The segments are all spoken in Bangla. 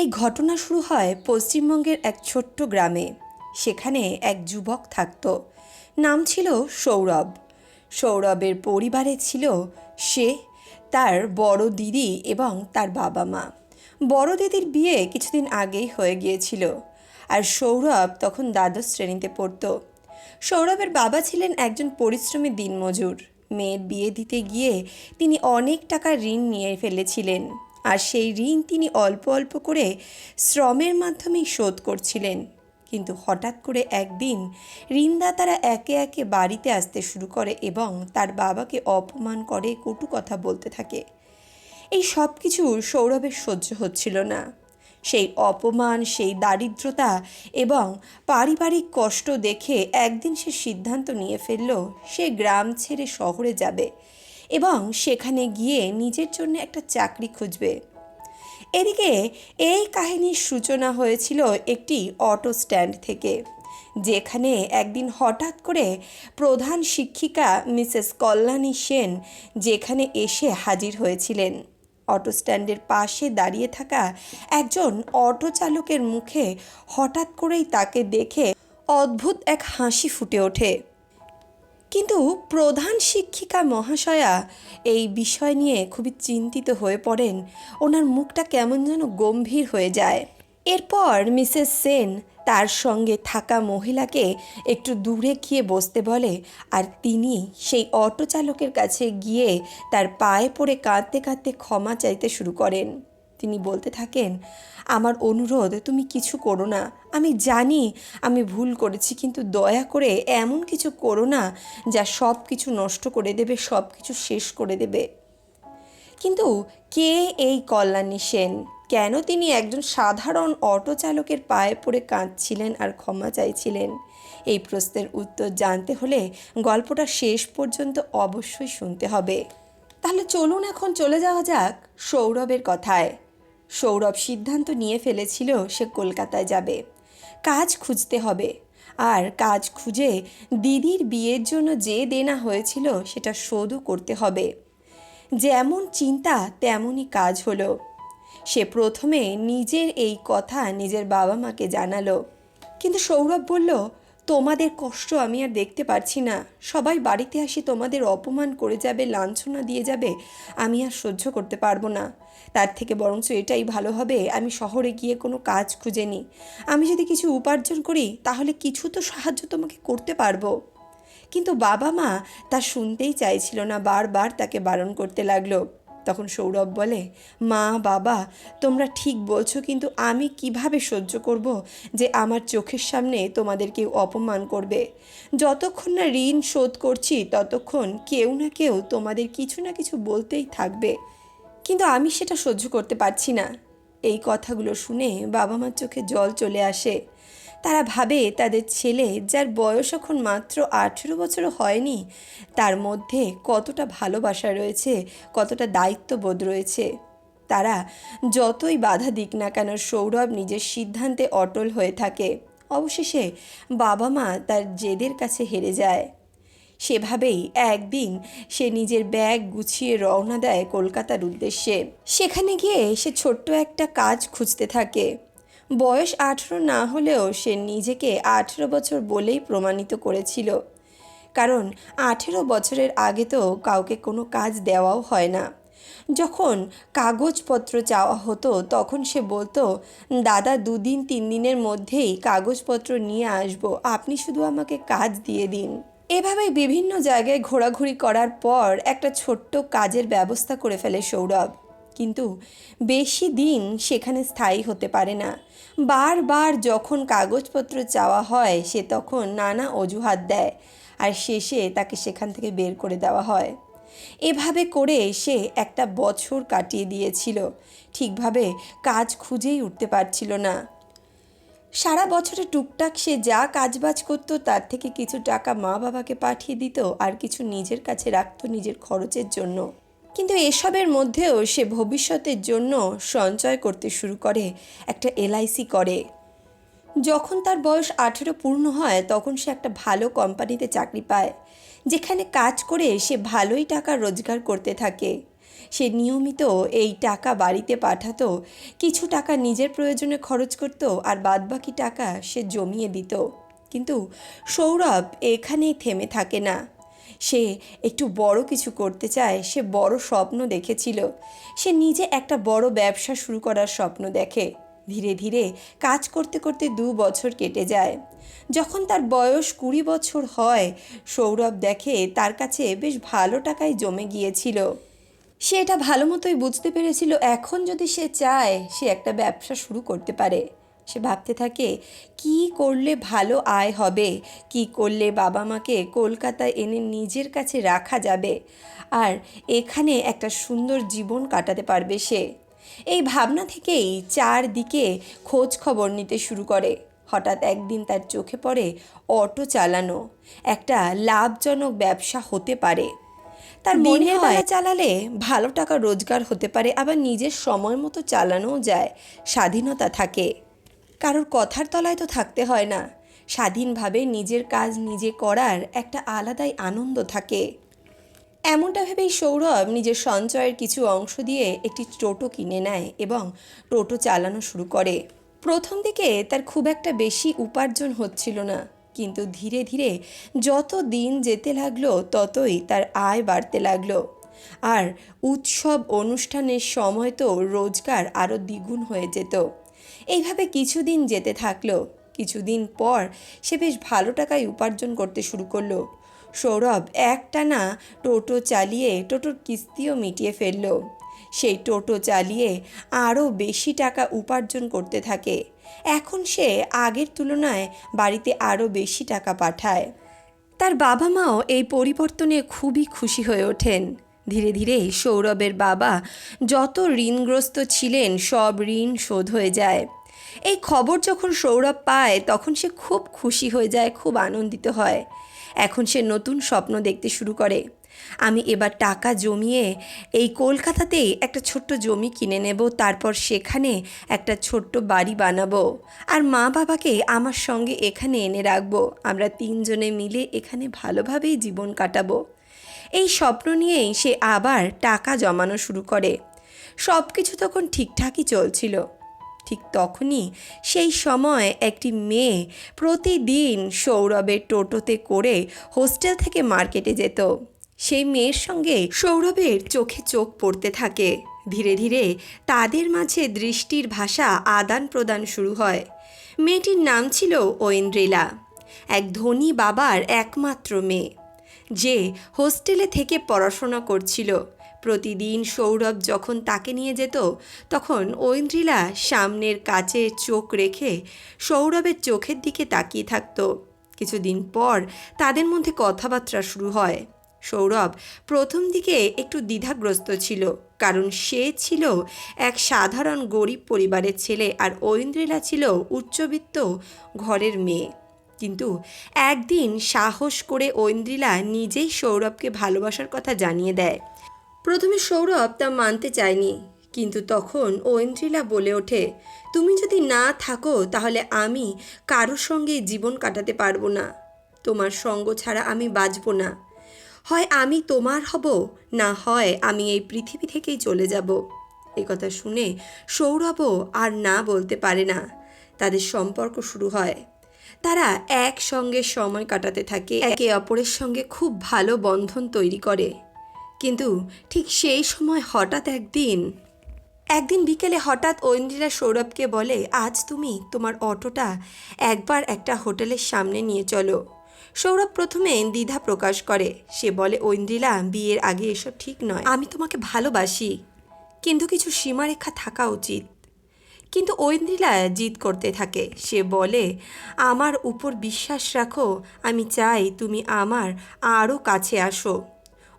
এই ঘটনা শুরু হয় পশ্চিমবঙ্গের এক ছোট্ট গ্রামে। সেখানে এক যুবক থাকত। নাম ছিল সৌরভ। সৌরভের পরিবারে ছিল সে, তার বড় দিদি এবং তার বাবা মা। বড় দিদির বিয়ে কিছুদিন আগেই হয়ে গিয়েছিল আর সৌরভ তখন দ্বাদশ শ্রেণীতে পড়তো। সৌরভের বাবা ছিলেন একজন পরিশ্রমী দিনমজুর। মেয়ের বিয়ে দিতে গিয়ে তিনি অনেক টাকা ঋণ নিয়ে ফেলেছিলেন। আর সেই ঋণ তিনি অল্প অল্প করে শ্রমের মাধ্যমেই শোধ করছিলেন। কিন্তু হঠাৎ করে একদিন ঋণদাতারা একে একে বাড়িতে আসতে শুরু করে এবং তার বাবাকে অপমান করে কটু কথা বলতে থাকে। এই সব কিছু সৌরভের সহ্য হচ্ছিল না। সেই অপমান, সেই দারিদ্রতা এবং পারিবারিক কষ্ট দেখে একদিন সে সিদ্ধান্ত নিয়ে ফেলল, সে গ্রাম ছেড়ে শহরে যাবে। এবং সেখানে গিয়ে নিজের জন্য একটা চাকরি খুঁজবে। এদিকে এই কাহিনীর সূচনা হয়েছিল একটি অটো স্ট্যান্ড থেকে, যেখানে একদিন হঠাৎ করে প্রধান শিক্ষিকা মিসেস কল্যাণী সেন যেখানে এসে হাজির হয়েছিলেন। অটো স্ট্যান্ডের পাশে দাঁড়িয়ে থাকা একজন অটো চালকের মুখে হঠাৎ করেই তাকে দেখে অদ্ভুত এক হাসি ফুটে ওঠে। কিন্তু প্রধান শিক্ষিকা মহাশয়া এই বিষয় নিয়ে খুবই চিন্তিত হয়ে পড়েন। ওনার মুখটা কেমন যেন গম্ভীর হয়ে যায়। এরপর মিসেস সেন তার সঙ্গে থাকা মহিলাকে একটু দূরে গিয়ে বসতে বলে আর তিনি সেই অটো চালকের কাছে গিয়ে তার পায়ে পড়ে কাঁদতে কাঁদতে ক্ষমা চাইতে শুরু করেন। তিনি বলতে থাকেন, আমার অনুরোধ, তুমি কিছু করো না। আমি জানি আমি ভুল করেছি, কিন্তু দয়া করে এমন কিছু করো না যা সব কিছু নষ্ট করে দেবে সব কিছু শেষ করে দেবে। কিন্তু কে এই কল্যাণী সেন? কেন তিনি একজন সাধারণ অটো চালকের পায়ে পড়ে কাঁদছিলেন আর ক্ষমা চাইছিলেন? এই প্রশ্নের উত্তর জানতে হলে গল্পটা শেষ পর্যন্ত অবশ্যই শুনতে হবে। তাহলে চলুন এখন চলে যাওয়া যাক সৌরভের কথায়। সৌরভ সিদ্ধান্ত নিয়ে ফেলেছিল সে কলকাতায় যাবে। কাজ খুঁজতে হবে। আর কাজ খুঁজে দিদির বিয়ের জন্য যে দেনা হয়েছিল সেটা শোধও করতে হবে। যেমন চিন্তা, তেমনই কাজ হলো। সে প্রথমে নিজের এই কথা নিজের বাবা মাকে জানালো। কিন্তু সৌরভ বলল, তোমাদের কষ্ট আমি আর দেখতে পারছি না। সবাই বাড়িতে আসি তোমাদের অপমান করে যাবে, লাঞ্ছনা দিয়ে যাবে। আমি আর সহ্য করতে পারব না। তার থেকে বরঞ্চ এটাই ভালো হবে, আমি শহরে গিয়ে কোনো কাজ খুঁজে নিই। আমি যদি কিছু উপার্জন করি, তাহলে কিছু তো সাহায্য তোমাকে করতে পারব। কিন্তু বাবা মা তা শুনতেই চাইছিল না, বারবার তাকে বারণ করতে লাগল। তখন সৌরভ বলে, মা, বাবা, তোমরা ঠিক বলছো, কিন্তু আমি কীভাবে সহ্য করব যে আমার চোখের সামনে তোমাদের কেউ অপমান করবে? যতক্ষণ না ঋণ শোধ করছি, ততক্ষণ কেউ না কেউ তোমাদের কিছু না কিছু বলতেই থাকবে। কিন্তু আমি সেটা সহ্য করতে পারছি না। এই কথাগুলো শুনে বাবা মার চোখে জল চলে আসে। তারা ভাবে তাদের ছেলে, যার বয়স এখন মাত্র আঠেরো বছর হয়নি, তার মধ্যে কতটা ভালোবাসা রয়েছে, কতটা দায়িত্ববোধ রয়েছে। তারা যতই বাধা দিক না কেন সৌরভ নিজের সিদ্ধান্তে অটল হয়ে থাকে। অবশেষে বাবা মা তার জেদের কাছে হেরে যায়। সেভাবেই একদিন সে নিজের ব্যাগ গুছিয়ে রওনা দেয় কলকাতার উদ্দেশ্যে। সেখানে গিয়ে সে ছোট্ট একটা কাজ খুঁজতে থাকে। বয়স আঠেরো না হলেও সে নিজেকে আঠেরো বছর বলেই প্রমাণিত করেছিল। কারণ আঠেরো বছরের আগে তো কাউকে কোনো কাজ দেওয়াও হয় না। যখন কাগজপত্র চাওয়া হতো তখন সে বলতো, দাদা, দুদিন তিন দিনের মধ্যেই কাগজপত্র নিয়ে আসব। আপনি শুধু আমাকে কাজ দিয়ে দিন। এভাবে বিভিন্ন জায়গায় ঘোরাঘুরি করার পর একটা ছোট্ট কাজের ব্যবস্থা করে ফেলে সৌরভ। কিন্তু বেশি দিন সেখানে স্থায়ী হতে পারে না। বারবার যখন কাগজপত্র চাওয়া হয়, সে তখন নানা অজুহাত দেয় আর শেষে তাকে সেখান থেকে বের করে দেওয়া হয়। এভাবে করে সে একটা বছর কাটিয়ে দিয়েছিল। ঠিকভাবে কাজ খুঁজেই উঠতে পারছিল না। সারা বছরে টুকটাক সে যা কাজবাজ করতো, তার থেকে কিছু টাকা মা বাবাকে পাঠিয়ে দিত আর কিছু নিজের কাছে রাখতো নিজের খরচের জন্য। কিন্তু এসবের মধ্যেও সে ভবিষ্যতের জন্য সঞ্চয় করতে শুরু করে, একটা এলআইসি করে। যখন তার বয়স আঠেরো পূর্ণ হয়, তখন সে একটা ভালো কোম্পানিতে চাকরি পায়, যেখানে কাজ করে সে ভালোই টাকা রোজগার করতে থাকে। সে নিয়মিত এই টাকা বাড়িতে পাঠাতো, কিছু টাকা নিজের প্রয়োজনে খরচ করতো আর বাদবাকি টাকা সে জমিয়ে দিত। কিন্তু সৌরভ এখানেই থেমে থাকে না। সে একটু বড় কিছু করতে চায়, সে বড় স্বপ্ন দেখেছিল। সে নিজে একটা বড় ব্যবসা শুরু করার স্বপ্ন দেখে। ধীরে ধীরে কাজ করতে করতে দু বছর কেটে যায়। যখন তার বয়স কুড়ি বছর হয়, সৌরভ দেখে তার কাছে বেশ ভালো টাকায় জমে গিয়েছিল। সে এটা ভালো মতোই বুঝতে পেরেছিল, এখন যদি সে চায় সে একটা ব্যবসা শুরু করতে পারে। সে ভাবতে থাকে, কি করলে ভালো আয় হবে? কি করলে বাবা মাকে কলকাতায় এনে নিজের কাছে রাখা যাবে? আর এখানে একটা সুন্দর জীবন কাটাতে পারবে সে। এই ভাবনা থেকেই চারদিকে খোঁজ খবর নিতে শুরু করে। হঠাৎ একদিন তার চোখে পড়ে অটো চালানো, একটা লাভজনক ব্যবসা হতে পারে। তার মনে হয়। চালালে ভালো টাকা রোজগার হতে পারে আবার নিজের সময় মতো চালানোও যায় স্বাধীনতা থাকে। কারোর কথার তলায় তো থাকতে হয় না। স্বাধীনভাবে নিজের কাজ নিজে করার একটা আলাদাই আনন্দ থাকে। এমনটা ভেবেই সৌরভ নিজের সঞ্চয়ের কিছু অংশ দিয়ে একটি টোটো কিনে নেয় এবং টোটো চালানো শুরু করে। প্রথম দিকে তার খুব একটা বেশি উপার্জন হচ্ছিল না। কিন্তু ধীরে ধীরে যত দিন যেতে লাগল, ততই তার আয় বাড়তে লাগল। আর উৎসব অনুষ্ঠানের সময় তো রোজগার আরও দ্বিগুণ হয়ে যেত। এইভাবে কিছুদিন যেতে থাকল। কিছুদিন পর সে বেশ ভালো টাকায় উপার্জন করতে শুরু করল। সৌরভ একটানা টোটো চালিয়ে টোটোর কিস্তিও মিটিয়ে ফেলল। সেই টোটো চালিয়ে আরও বেশি টাকা উপার্জন করতে থাকে। এখন সে আগের তুলনায় বাড়িতে আরও বেশি টাকা পাঠায়। তার বাবা মাও এই পরিবর্তনে খুবই খুশি হয়ে ওঠেন। ধীরে ধীরে সৌরভের বাবা যত ঋণগ্রস্ত ছিলেন, সব ঋণ শোধ হয়ে যায়। এই খবর যখন সৌরভ পায়, তখন সে খুব খুশি হয়ে যায়, খুব আনন্দিত হয়। এখন সে নতুন স্বপ্ন দেখতে শুরু করে। আমি এবার টাকা জমিয়ে এই কলকাতাতেই একটা ছোট্ট জমি কিনে নেব, তারপর সেখানে একটা ছোট্ট বাড়ি বানাবো। আর মা বাবাকে আমার সঙ্গে এখানে এনে রাখব। আমরা তিনজনে মিলে এখানে ভালোভাবেই জীবন কাটাবো। এই স্বপ্ন নিয়েই সে আবার টাকা জমানো শুরু করে। সব কিছু তখন ঠিকঠাকই চলছিল। ঠিক তখনই সেই সময় একটি মেয়ে প্রতিদিন সৌরভের টোটোতে করে হোস্টেল থেকে মার্কেটে যেত। সেই মেয়ের সঙ্গে সৌরভের চোখে চোখ পড়তে থাকে। ধীরে ধীরে তাদের মাঝে দৃষ্টির ভাষা আদান প্রদান শুরু হয়। মেয়েটির নাম ছিল ঐন্দ্রিলা, এক ধনী বাবার একমাত্র মেয়ে, যে হোস্টেলে থেকে পড়াশোনা করছিল। প্রতিদিন সৌরভ যখন তাকে নিয়ে যেত, তখন ঐন্দ্রিলা সামনের কাছে চোখ রেখে সৌরভের চোখের দিকে তাকিয়ে থাকত। কিছুদিন পর তাদের মধ্যে কথাবার্তা শুরু হয়। সৌরভ প্রথম দিকে একটু দ্বিধাগ্রস্ত ছিল, কারণ সে ছিল এক সাধারণ গরিব পরিবারের ছেলে আর ঐন্দ্রিলা ছিল উচ্চবিত্ত ঘরের মেয়ে। কিন্তু একদিন সাহস করে ঐন্দ্রিলা নিজেই সৌরভকে ভালোবাসার কথা জানিয়ে দেয়। প্রথমে সৌরভ তা মানতে চায়নি, কিন্তু তখন ঐন্দ্রিলা বলে ওঠে, তুমি যদি না থাকো, তাহলে আমি কারোর সঙ্গে জীবন কাটাতে পারব না। তোমার সঙ্গ ছাড়া আমি বাঁচব না। হয় আমি তোমার হব, না হয় আমি এই পৃথিবী থেকেই চলে যাব। এই কথা শুনে সৌরভও আর না বলতে পারে না। তাদের সম্পর্ক শুরু হয়। তারা একসঙ্গে সময় কাটাতে থাকে, একে অপরের সঙ্গে খুব ভালো বন্ধন তৈরি করে। কিন্তু ঠিক সেই সময় হঠাৎ একদিন একদিন বিকেলে হঠাৎ ঐন্দ্রিলা সৌরভকে বলে, আজ তুমি তোমার অটোটা একবার একটা হোটেলের সামনে নিয়ে চলো। সৌরভ প্রথমে দ্বিধা প্রকাশ করে। সে বলে, ঐন্দ্রিলা, বিয়ের আগে এসব ঠিক নয়। আমি তোমাকে ভালোবাসি, কিন্তু কিছু সীমারেখা থাকা উচিত। কিন্তু ঐন্দ্রিলা জিদ করতে থাকে। সে বলে, আমার উপর বিশ্বাস রাখো, আমি চাই তুমি আমার আরও কাছে আসো।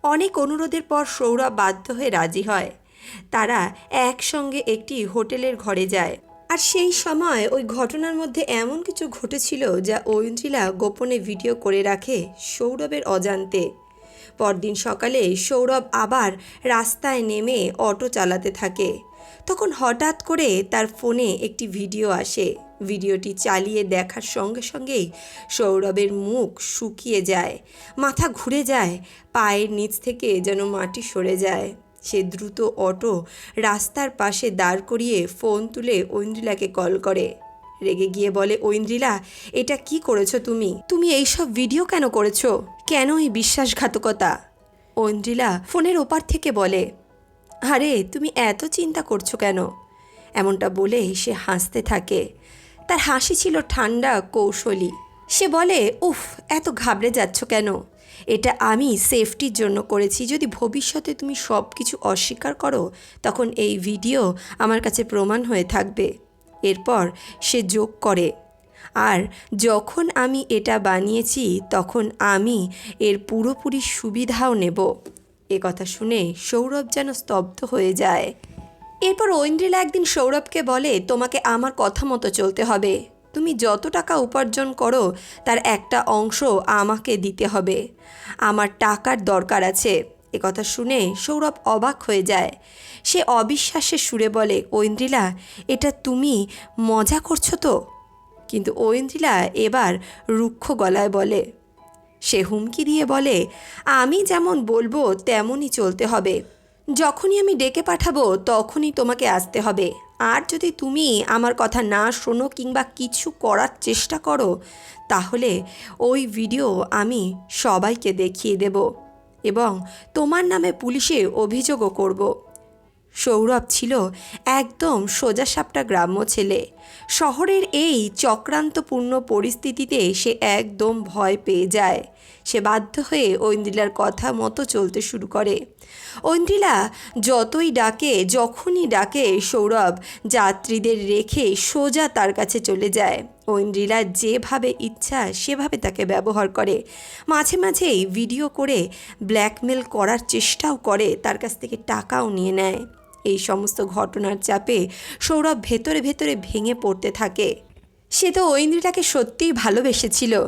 অনেক অনুরোধের পর সৌরভ বাধ্য হয়ে রাজি হয়। তারা একসঙ্গে একটি হোটেলের ঘরে যায়। আর সেই সময় ওই ঘটনার মধ্যে এমন কিছু ঘটেছিল যা ঐন্দ্রিলা গোপনে ভিডিও করে রাখে সৌরভের অজান্তে। পরদিন সকালে সৌরভ আবার রাস্তায় নেমে অটো চালাতে থাকে। তখন হঠাৎ করে তার ফোনে একটি ভিডিও আসে। ভিডিওটি চালিয়ে দেখার সঙ্গে সঙ্গেই সৌরভের মুখ শুকিয়ে যায়, মাথা ঘুরে যায়, পায়ের নিচ থেকে যেন মাটি সরে যায়। সে দ্রুত অটো রাস্তার পাশে দাঁড় করিয়ে ফোন তুলে ঐন্দ্রিলাকে কল করে। রেগে গিয়ে বলে, ঐন্দ্রিলা, এটা কি করেছ তুমি? তুমি এইসব ভিডিও কেন করেছ? কেন এই বিশ্বাসঘাতকতা? ঐন্দ্রিলা ফোনের ওপার থেকে বলে, আরে, তুমি এত চিন্তা করছ কেন? এমনটা বলে সে হাসতে থাকে। তার হাসি ছিল ঠান্ডা, কৌশলী। সে বলে, উফ, এত ঘাবড়ে যাচ্ছ কেন? এটা আমি সেফটির জন্য করেছি। যদি ভবিষ্যতে তুমি সব কিছু অস্বীকার করো, তখন এই ভিডিও আমার কাছে প্রমাণ হয়ে থাকবে। এরপর সে যোগ করে, আর যখন আমি এটা বানিয়েছি, তখন আমি এর পুরোপুরি সুবিধাও নেব। এ কথা শুনে সৌরভ যেন স্তব্ধ হয়ে যায়। এরপর ঐন্দ্রিলা একদিন সৌরভকে বলে, তোমাকে আমার কথা মতো চলতে হবে। তুমি যত টাকা উপার্জন করো, তার একটা অংশ আমাকে দিতে হবে। আমার টাকার দরকার আছে। এ কথা শুনে সৌরভ অবাক হয়ে যায়। সে অবিশ্বাসে সুরে বলে, ঐন্দ্রিলা, এটা তুমি মজা করছ তো? কিন্তু ঐন্দ্রিলা এবার রুক্ষ গলায় বলে, সে হুমকি দিয়ে বলে, আমি যেমন বলব, তেমনই চলতে হবে। যখনই আমি ডেকে পাঠাবো, তখনই তোমাকে আসতে হবে। আর যদি তুমি আমার কথা না শোনো কিংবা কিছু করার চেষ্টা করো, তাহলে ওই ভিডিও আমি সবাইকে দেখিয়ে দেব এবং তোমার নামে পুলিশে অভিযোগও করব। সৌরভ ছিল একদম সোজাসাপটা গ্রাম্য ছেলে। শহরের এই চক্রান্তপূর্ণ পরিস্থিতিতে সে একদম ভয় পেয়ে যায়। সে বাধ্য হয়ে ঐন্দ্রিলার কথা মতো চলতে শুরু করে। ঐন্দ্রিলা যতই ডাকে, যখনই ডাকে, সৌরভ যাত্রীদের রেখে সোজা তার কাছে চলে যায়। ঐন্দ্রিলা যেভাবে ইচ্ছা সেভাবে তাকে ব্যবহার করে। মাঝে মাঝেই ভিডিও করে ব্ল্যাকমেল করার চেষ্টাও করে, তার কাছ থেকে টাকাও নিয়ে নেয়। এই সমস্ত ঘটনার চাপে সৌরভ ভেতরে ভেতরে ভেঙে পড়তে থাকে। সে তো ঐন্দ্রিটাকে সত্যিই ভালোবেসেছিল।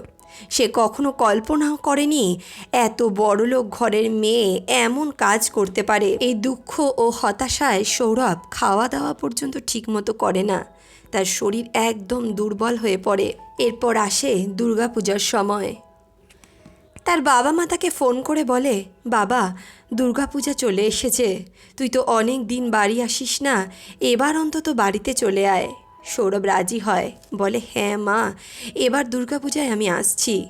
সে কখনো কল্পনাও করেনি এত বড়লোক ঘরের মেয়ে এমন কাজ করতে পারে। এই দুঃখ ও হতাশায় সৌরভ খাওয়া দাওয়া পর্যন্ত ঠিকমতো করে না। তার শরীর একদম দুর্বল হয়ে পড়ে। এরপর আসে দুর্গাপূজার সময়। তার বাবা মা তাকে ফোন করে বলে, বাবা, দুর্গাপূজা চলে এসেছে। তুই তো অনেক দিন বাড়ি আসিস না, এবার অন্তত বাড়িতে চলে আয়। সৌরভ রাজি হয়। বলে হ্যাঁ মা, এবার দুর্গাপূজায় আমি আসছি।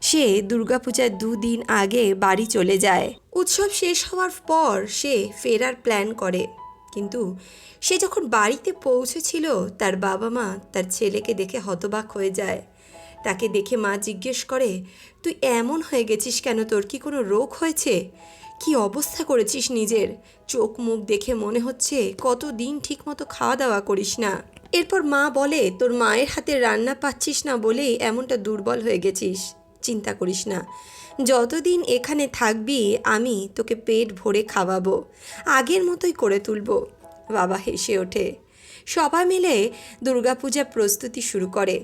সে দুর্গাপূজার দুদিন আগে বাড়ি চলে যায়। উৎসব শেষ হওয়ার পর সে ফেরার প্ল্যান করে। কিন্তু সে যখন বাড়িতে পৌঁছেছিল, তার বাবা মা তার ছেলেকে দেখে হতবাক হয়ে যায়। তাকে দেখে মা জিজ্ঞেস করে, তুই এমন হয়ে গেছিস কেন? তোর কি কোনো রোগ হয়েছে? কি অবস্থা করেছিস নিজের? চোখ মুখ দেখে মনে হচ্ছে কত দিন ঠিকমতো খাওয়া দাওয়া করিস না। এরপর মা বলে, তোর মায়ের হাতে রান্না পাচ্ছিস না বলেই এমনটা দুর্বল হয়ে গেছিস। চিন্তা করিস না। যতদিন এখানে থাকবি, আমি তোকে পেট ভরে খাওয়াবো। আগের মতোই করে তুলবো। বাবা হেসে ওঠে। সবাই মিলে দুর্গাপূজা প্রস্তুতি শুরু করে।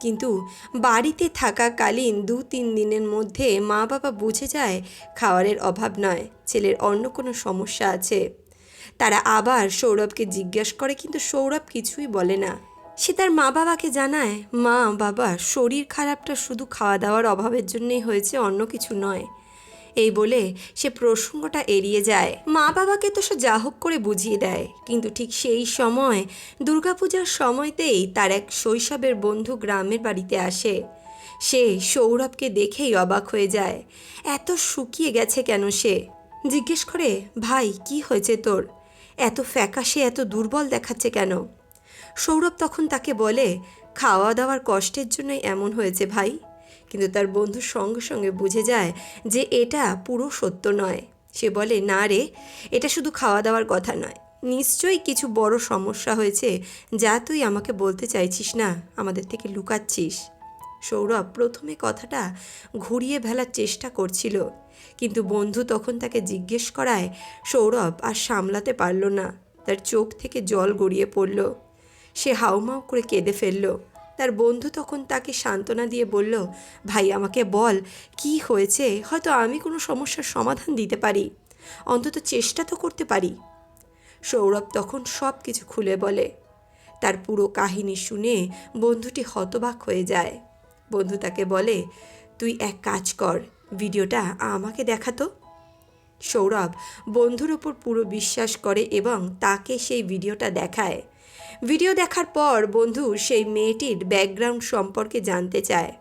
কিন্তু বাড়িতে থাকাকালীন দু তিন দিনের মধ্যে মা বাবা বুঝে যায় খাওয়ারের অভাব নয়, ছেলের অন্য কোনো সমস্যা আছে। তারা আবার সৌরভকে জিজ্ঞেস করে কিন্তু সৌরভ কিছুই বলে না। সে তার মা বাবাকে জানায় মা বাবা শরীর খারাপটা শুধু খাওয়া দাওয়ার অভাবের জন্যই হয়েছে, অন্য কিছু নয়। এই বলে সে প্রসঙ্গটা এড়িয়ে যায়। মা বাবাকে তো সে যা হোক করে বুঝিয়ে দেয়। কিন্তু ঠিক সেই সময় দুর্গাপূজার সময়তেই তার এক শৈশবের বন্ধু গ্রামের বাড়িতে আসে। সে সৌরভকে দেখেই অবাক হয়ে যায়। এত শুকিয়ে গেছে কেন সে? জিজ্ঞেস করে, ভাই, কি হয়েছে তোর? এত ফ্যাকাশে, এত দুর্বল দেখাচ্ছে কেন? সৌরভ তখন তাকে বলে খাওয়া দাওয়ার কষ্টের জন্যই এমন হয়েছে, ভাই। কিন্তু তার বন্ধু সঙ্গে সঙ্গে বুঝে যায় যে এটা পুরো সত্য নয়। সে বলে, না রে, এটা শুধু খাওয়া দাওয়ার কথা নয়। নিশ্চয়ই কিছু বড় সমস্যা হয়েছে যা তুই আমাকে বলতে চাইছিস না, আমাদের থেকে লুকাচ্ছিস। সৌরভ প্রথমে কথাটা ঘুরিয়ে ফেলার চেষ্টা করছিল, কিন্তু বন্ধু তখন তাকে জিজ্ঞেস করায়, সৌরভ আর সামলাতে পারল না। তার চোখ থেকে জল গড়িয়ে পড়ল। সে হাউমাউ করে কেঁদে ফেলল। তার বন্ধু তখন তাকে সান্ত্বনা দিয়ে বলল, ভাই, আমাকে বল, কি হয়েছে? হয়তো আমি কোনো সমস্যার সমাধান দিতে পারি। অন্তত চেষ্টা তো করতে পারি। সৌরভ তখন সব কিছু খুলে বলে। তার পুরো কাহিনী শুনে বন্ধুটি হতবাক হয়ে যায়। বন্ধু তাকে বলে, তুই এক কাজ কর, ভিডিওটা আমাকে দেখাতো সৌরভ বন্ধুর ওপর পুরো বিশ্বাস করে এবং তাকে সেই ভিডিওটা দেখায়। ভিডিও দেখার পর বন্ধু সেই মেয়েটির ব্যাকগ্রাউন্ড সম্পর্কে জানতে চায়।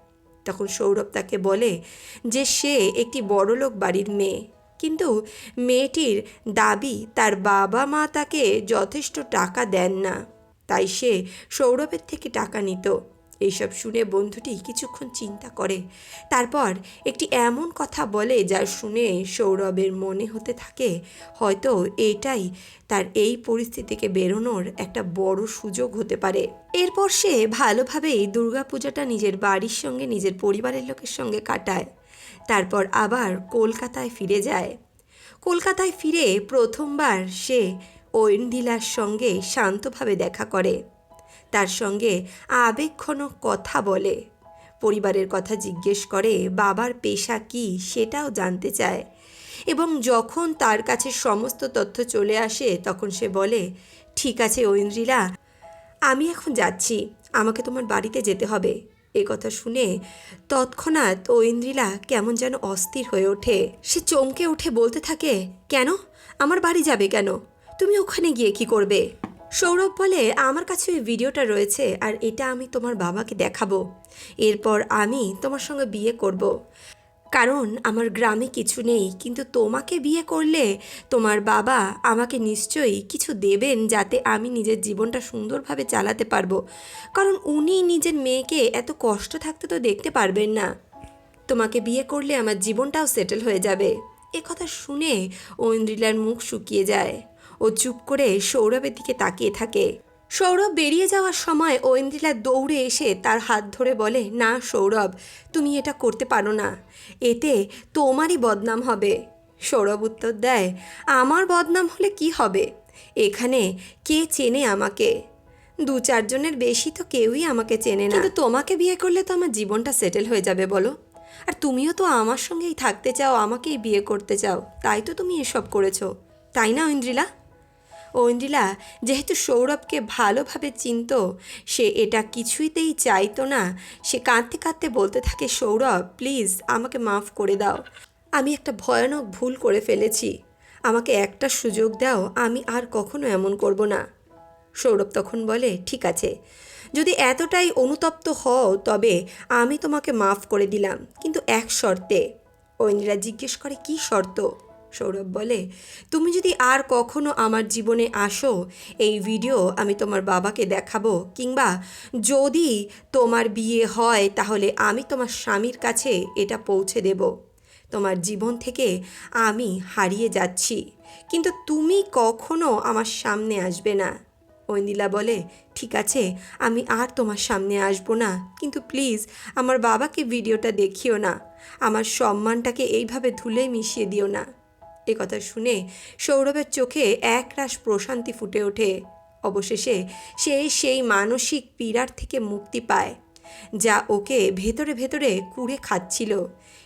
তখন সৌরভ তাকে বলে যে সে একটি বড়লোক বাড়ির মেয়ে। কিন্তু মেয়েটির দাবি তার বাবা মা তাকে যথেষ্ট টাকা দেন না। তাই সে সৌরভের থেকে টাকা নিত। এইসব শুনে বন্ধুটি কিছুক্ষণ চিন্তা করে। তারপর একটি এমন কথা বলে যা শুনে সৌরভের মনে হতে থাকে, হয়তো এটাই তার এই পরিস্থিতি থেকে বেরোনোর একটা বড় সুযোগ হতে পারে। এরপর সে ভালোভাবেই দুর্গাপূজাটা নিজের বাড়ির সঙ্গে, নিজের পরিবারের লোকের সঙ্গে কাটায়। তারপর আবার কলকাতায় ফিরে যায়। কলকাতায় ফিরে প্রথমবার সে ঐন্দিলার সঙ্গে শান্তভাবে দেখা করে। তার সঙ্গে আবেগঘন কথা বলে। পরিবারের কথা জিজ্ঞেস করে, বাবার পেশা কি? সেটাও জানতে চায়। এবং যখন তার কাছে সমস্ত তথ্য চলে আসে, তখন সে বলে, ঠিক আছে ঐন্দ্রিলা, আমি এখন যাচ্ছি। আমাকে তোমার বাড়িতে যেতে হবে। এ কথা শুনে তৎক্ষণাৎ ঐন্দ্রিলা কেমন যেন অস্থির হয়ে ওঠে। সে চমকে উঠে বলতে থাকে, কেন? আমার বাড়ি যাবে কেন? তুমি ওখানে গিয়ে কি করবে? সৌরভ বলে, আমার কাছে ওই ভিডিওটা রয়েছে আর এটা আমি তোমার বাবাকে দেখাবো। এরপর আমি তোমার সঙ্গে বিয়ে করব। কারণ আমার গ্রামে কিছু নেই, কিন্তু তোমাকে বিয়ে করলে তোমার বাবা আমাকে নিশ্চয়ই কিছু দেবেন যাতে আমি নিজের জীবনটা সুন্দরভাবে চালাতে পারব। কারণ উনি নিজের মেয়েকে এত কষ্ট থাকতে তো দেখতে পারবেন না। তোমাকে বিয়ে করলে আমার জীবনটাও সেটেল হয়ে যাবে। কথা শুনে ঐন্দ্রিলার মুখ শুকিয়ে যায়। ও চুপ করে সৌরভের দিকে তাকিয়ে থাকে। সৌরভ বেরিয়ে যাওয়ার সময় ঐন্দ্রিলা দৌড়ে এসে তার হাত ধরে বলে, না সৌরভ, তুমি এটা করতে পারো না। এতে তোমারই বদনাম হবে। সৌরভ উত্তর দেয়, আমার বদনাম হলে কি হবে? এখানে কে চেনে আমাকে? দু চারজনের বেশি তো কেউই আমাকে চেনে না। কিন্তু তোমাকে বিয়ে করলে তো আমার জীবনটা সেটেল হয়ে যাবে, বলো। আর তুমিও তো আমার সঙ্গেই থাকতে চাও, আমাকেই বিয়ে করতে চাও। তাই তো তুমি এসব করেছ। তাই না ঐন্দ্রিলা ঐন্দ্রিলা যেহেতু সৌরভকে ভালোভাবে চিনত, সে এটা কিছুইতেই চাইতো না। সে কাঁদতে কাঁদতে বলতে থাকে, সৌরভ, প্লিজ আমাকে মাফ করে দাও। আমি একটা ভয়ানক ভুল করে ফেলেছি। আমাকে একটা সুযোগ দাও, আমি আর কখনো এমন করব না। সৌরভ তখন বলে, ঠিক আছে। যদি এতটাই অনুতপ্ত হও, তবে আমি তোমাকে মাফ করে দিলাম, কিন্তু এক শর্তে। ঐন্দ্রা জিজ্ঞেস করে, কি শর্ত? সৌরভ বলে, তুমি যদি আর কখনো আমার জীবনে আসো, এই ভিডিও আমি তোমার বাবাকে দেখাবো। কিংবা যদি তোমার বিয়ে হয়, তাহলে আমি তোমার স্বামীর কাছে এটা পৌঁছে দেব। তোমার জীবন থেকে আমি হারিয়ে যাচ্ছি। কিন্তু তুমি কখনো আমার সামনে আসবে না। ঐন্দিলা বলে, ঠিক আছে, আমি আর তোমার সামনে আসব না। কিন্তু প্লিজ আমার বাবাকে ভিডিওটা দেখিও না। আমার সম্মানটাকে এইভাবে ধুলে মিশিয়ে দিও না। এ কথা শুনে সৌরভের চোখে একরাশ প্রশান্তি ফুটে ওঠে। অবশেষে সে সেই মানসিক পীড়ার থেকে মুক্তি পায়, যা ওকে ভেতরে ভেতরে কুড়ে খাচ্ছিল।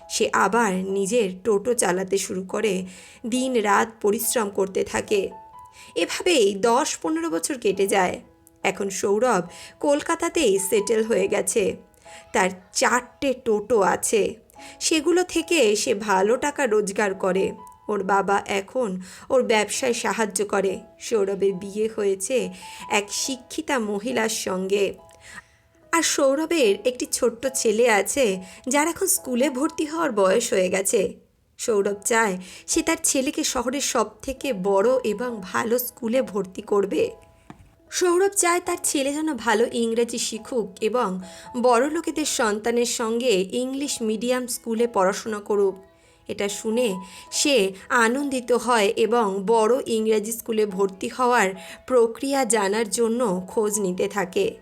সে আবার নিজের টোটো চালাতে শুরু করে দিন রাত পরিশ্রম করতে থাকে। এভাবেই দশ পনেরো বছর কেটে যায়। এখন সৌরভ কলকাতাতেই সেটেল হয়ে গেছে। তার চারটে টোটো আছে। সেগুলো থেকে সে ভালো টাকা রোজগার করে। ওর বাবা এখন ওর ব্যবসায় সাহায্য করে। সৌরভের বিয়ে হয়েছে এক শিক্ষিতা মহিলার সঙ্গে। আর সৌরভের একটি ছোট্ট ছেলে আছে, যার এখন স্কুলে ভর্তি হওয়ার বয়স হয়ে গেছে। সৌরভ চায় সে তার ছেলেকে শহরের সব থেকে বড় এবং ভালো স্কুলে ভর্তি করবে। সৌরভ চায় তার ছেলে যেন ভালো ইংরেজি শিখুক এবং বড় লোকেদের সন্তানের সঙ্গে ইংলিশ মিডিয়াম স্কুলে পড়াশোনা করুক। এটা শুনে সে আনন্দিত হয় এবং বড় ইংরেজি স্কুলে ভর্তি হওয়ার প্রক্রিয়া জানার জন্য খোঁজ নিতে থাকে।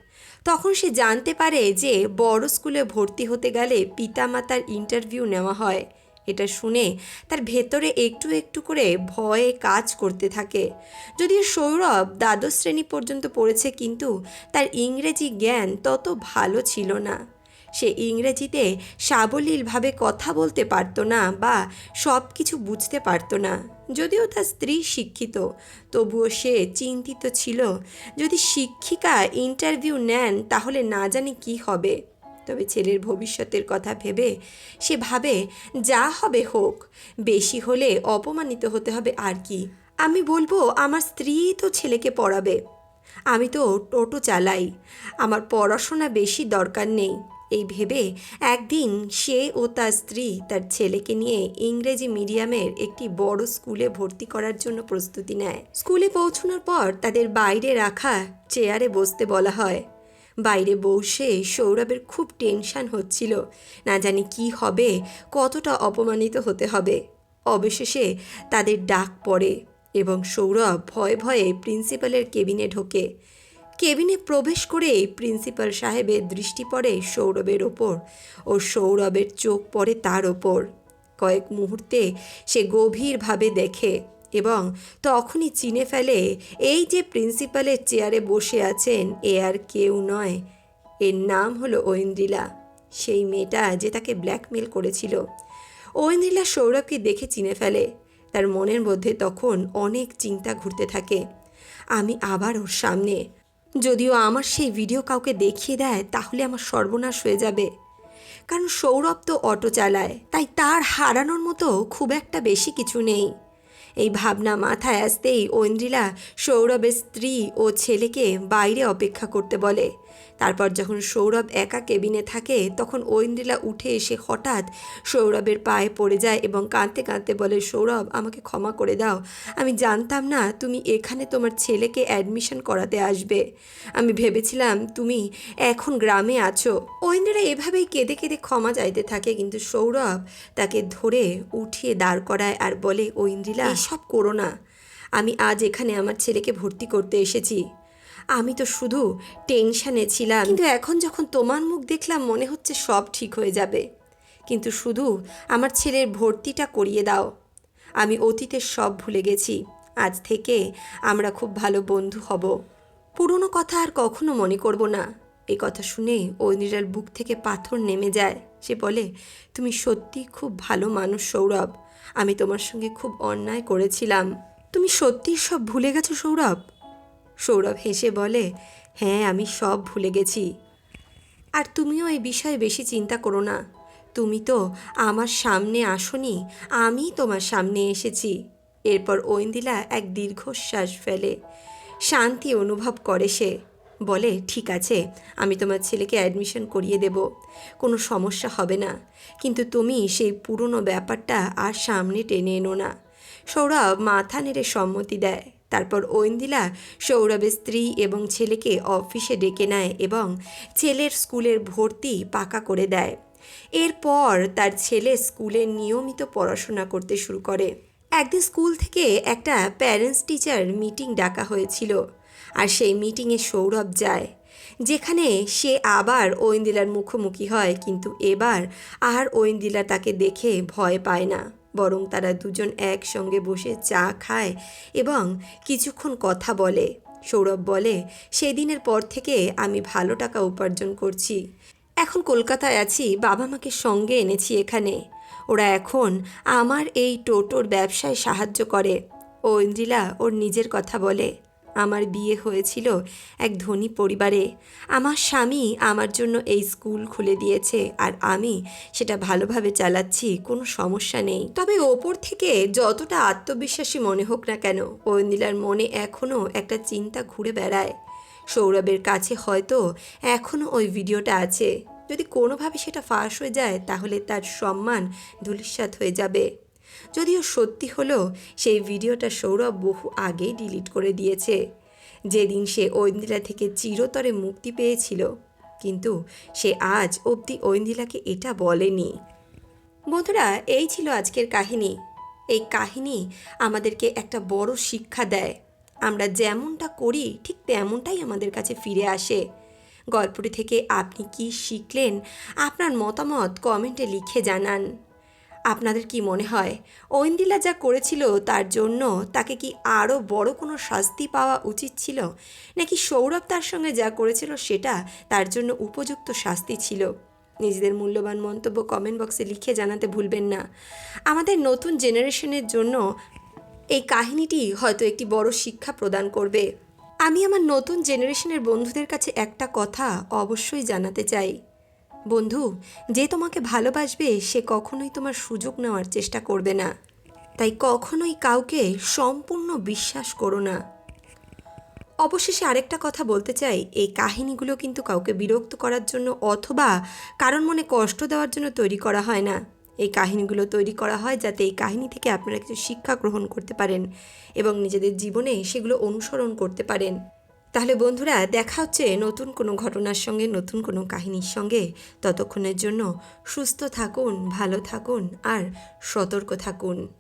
তখন সে জানতে পারে যে বড় স্কুলে ভর্তি হতে গেলে পিতামাতার ইন্টারভিউ নেওয়া হয়। এটা শুনে তার ভেতরে একটু একটু করে ভয়ে কাজ করতে থাকে। যদিও সৌরভ দ্বাদশ শ্রেণি পর্যন্ত পড়েছে, কিন্তু তার ইংরেজি জ্ঞান তত ভালো ছিল না। সে ইংরেজিতে সাবলীলভাবে কথা বলতে পারতো না বা সব কিছু বুঝতে পারতো না। যদিও তার স্ত্রী শিক্ষিত, তবুও সে চিন্তিত ছিল। যদি শিক্ষিকা ইন্টারভিউ নেন, তাহলে না জানি কি হবে। তবে ছেলের ভবিষ্যতের কথা ভেবে সে ভাবে, যা হবে হোক, বেশি হলে অপমানিত হতে হবে আর কি। আমি বলব, আমার স্ত্রী তো ছেলেকে পড়াবে। আমি তো টোটো চালাই। আমার পড়াশোনা বেশি দরকার নেই। এই ভেবে একদিন সে ও তার স্ত্রী তার ছেলেকে নিয়ে ইংরেজি মিডিয়ামের একটি বড় স্কুলে ভর্তি করার জন্য প্রস্তুতি নেয়। স্কুলে পৌঁছানোর পর তাদের বাইরে রাখা চেয়ারে বসতে বলা হয়। বাইরে বসে সৌরভের খুব টেনশন হচ্ছিল। না জানি কি হবে, কতটা অপমানিত হতে হবে। অবশেষে তাদের ডাক পড়ে এবং সৌরভ ভয়ে ভয়ে প্রিন্সিপালের কেবিনে ঢোকে। কেবিনে প্রবেশ করেই প্রিন্সিপাল সাহেবের দৃষ্টি পড়ে সৌরভের ওপর ও সৌরভের চোখ পড়ে তার ওপর। কয়েক মুহূর্তে সে গভীরভাবে দেখে এবং তখনই চিনে ফেলে, এই যে প্রিন্সিপালের চেয়ারে বসে আছেন, এ আর কেউ নয়। এর নাম হলো ঐন্দ্রিলা। সেই মেয়েটা যে তাকে ব্ল্যাকমেল করেছিল। ঐন্দ্রিলা সৌরভকে দেখে চিনে ফেলে। তার মনের মধ্যে তখন অনেক চিন্তা ঘুরতে থাকে। আমি আবার ওর সামনে যদিও আমার সেই ভিডিও কাউকে দেখিয়ে দেয়, তাহলে আমার সর্বনাশ হয়ে যাবে। কারণ সৌরভ তো অটো চালায়, তাই তার হারানোর মতো খুব একটা বেশি কিছু নেই। এই ভাবনা মাথায় আসতেই ঐন্দ্রিলা সৌরভের স্ত্রী ও ছেলেকে বাইরে অপেক্ষা করতে বলে তারপর যখন সৌরভ একা কেবিনে থাকে তখন ঐন্দ্রিলা উঠে এসে হঠাৎ সৌরভের পায়ে পড়ে যায় এবং কাঁদতে কাঁদতে বলে সৌরভ আমাকে ক্ষমা করে দাও। আমি জানতাম না তুমি এখানে তোমার ছেলেকে অ্যাডমিশন করাতে আসবে। আমি ভেবেছিলাম তুমি এখন গ্রামে আছো। ঐন্দ্রিলা এভাবেই কেঁদে কেঁদে ক্ষমা চাইতে থাকে কিন্তু সৌরভ তাকে ধরে উঠিয়ে দাঁড় করায় আর বলে ঐন্দ্রিলা সব করো না। আমি আজ এখানে আমার ছেলেকে ভর্তি করতে এসেছি। আমি তো শুধু টেনশানে ছিলাম। কিন্তু এখন যখন তোমার মুখ দেখলাম, মনে হচ্ছে সব ঠিক হয়ে যাবে। কিন্তু শুধু আমার ছেলের ভর্তিটা করিয়ে দাও। আমি অতীতের সব ভুলে গেছি। আজ থেকে আমরা খুব ভালো বন্ধু হব। পুরনো কথা আর কখনো মনে করব না। এই কথা শুনে ঐনিরার বুক থেকে পাথর নেমে যায়। সে বলে, তুমি সত্যি খুব ভালো মানুষ সৌরভ। আমি তোমার সঙ্গে খুব অন্যায় করেছিলাম। তুমি সত্যি সব ভুলে গেছো সৌরভ? সৌরভ হেসে বলে হ্যাঁ আমি সব ভুলে গেছি। আর তুমিও এই বিষয়ে বেশি চিন্তা করো না। তুমি তো আমার সামনে আসনি, আমি তোমার সামনে এসেছি। এরপর ঐন্দিলা এক দীর্ঘশ্বাস ফেলে। শান্তি অনুভব করে সে। বলে, ঠিক আছে, আমি তোমার ছেলেকে অ্যাডমিশন করিয়ে দেব। কোনো সমস্যা হবে না। কিন্তু তুমি সেই পুরনো ব্যাপারটা আর সামনে টেনে এনো না। সৌরভ মাথা নেড়ে সম্মতি দেয়। তারপর ঐন্দিলা সৌরভের স্ত্রী এবং ছেলেকে অফিসে ডেকে নেয় এবং ছেলের স্কুলের ভর্তি পাকা করে দেয়। এরপর তার ছেলে স্কুলে নিয়মিত পড়াশোনা করতে শুরু করে। একদিন স্কুল থেকে একটা প্যারেন্টস টিচার মিটিং ডাকা হয়েছিল আর সেই মিটিংয়ে সৌরভ যায়, যেখানে সে আবার ঐন্দিলার মুখোমুখি হয়, কিন্তু এবার আর ঐন্দিলা তাকে দেখে ভয় পায় না। বরং তারা দুজন একসঙ্গে বসে চা খায় এবং কিছুক্ষণ কথা বলে। সৌরভ বলে, সেদিনের পর থেকে আমি ভালো টাকা উপার্জন করছি। এখন কলকাতায় আছি, বাবা মাকে সঙ্গে এনেছি এখানে। ওরা এখন আমার এই টোটোর ব্যবসায় সাহায্য করে। ও ইন্দ্রিলা ওর নিজের কথা বলে। আমার বিয়ে হয়েছিল এক ধনী পরিবারে। আমার স্বামী আমার জন্য এই স্কুল খুলে দিয়েছে আর আমি সেটা ভালোভাবে চালাচ্ছি, কোনো সমস্যা নেই। তবে ওপর থেকে যতটা আত্মবিশ্বাসী মনে হোক না কেন ঐন্দিলার মনে এখনও একটা চিন্তা ঘুরে বেড়ায়। সৌরভের কাছে হয়তো এখনও ওই ভিডিওটা আছে। যদি কোনোভাবে সেটা ফাঁস হয়ে যায়, তাহলে তার সম্মান ধূলিসাৎ হয়ে যাবে। যদিও সত্যি হলো সেই ভিডিওটা সৌরভ বহু আগেই ডিলিট করে দিয়েছে। যেদিন সে ঐন্দিলা থেকে চিরতরে মুক্তি পেয়েছিল, কিন্তু সে আজ অবধি ঐন্দিলাকে এটা বলেনি। বন্ধুরা, এই ছিল আজকের কাহিনী। এই কাহিনী আমাদেরকে একটা বড় শিক্ষা দেয়। আমরা যেমনটা করি, ঠিক তেমনটাই আমাদের কাছে ফিরে আসে। গল্পটি থেকে আপনি কি শিখলেন, আপনার মতামত কমেন্টে লিখে জানান। আপনাদের কি মনে হয়? ঐন্দিলা যা করেছিল তার জন্য তাকে কি আরও বড় কোনো শাস্তি পাওয়া উচিত ছিল? নাকি সৌরভ তার সঙ্গে যা করেছিল সেটা তার জন্য উপযুক্ত শাস্তি ছিল? নিজেদের মূল্যবান মন্তব্য কমেন্ট বক্সে লিখে জানাতে ভুলবেন না। আমাদের নতুন জেনারেশনের জন্য এই কাহিনীটি হয়তো একটি বড় শিক্ষা প্রদান করবে। আমি আমার নতুন জেনারেশনের বন্ধুদের কাছে একটা কথা অবশ্যই জানাতে চাই। বন্ধু, যে তোমাকে ভালোবাসবে, সে কখনোই তোমার সুযোগ নেওয়ার চেষ্টা করবে না। তাই কখনোই কাউকে সম্পূর্ণ বিশ্বাস করো না। অবশেষে আরেকটা কথা বলতে চাই, এই কাহিনীগুলো কিন্তু কাউকে বিরক্ত করার জন্য অথবা কারণ মনে কষ্ট দেওয়ার জন্য তৈরি করা হয় না। এই কাহিনীগুলো তৈরি করা হয় যাতে এই কাহিনী থেকে আপনারা কিছু শিক্ষা গ্রহণ করতে পারেন এবং নিজেদের জীবনে সেগুলো অনুসরণ করতে পারেন। তাহলে বন্ধুরা, দেখা হচ্ছে নতুন কোনো ঘটনার সঙ্গে, নতুন কোনো কাহিনীর সঙ্গে। ততক্ষণের জন্য সুস্থ থাকুন, ভালো থাকুন আর সতর্ক থাকুন।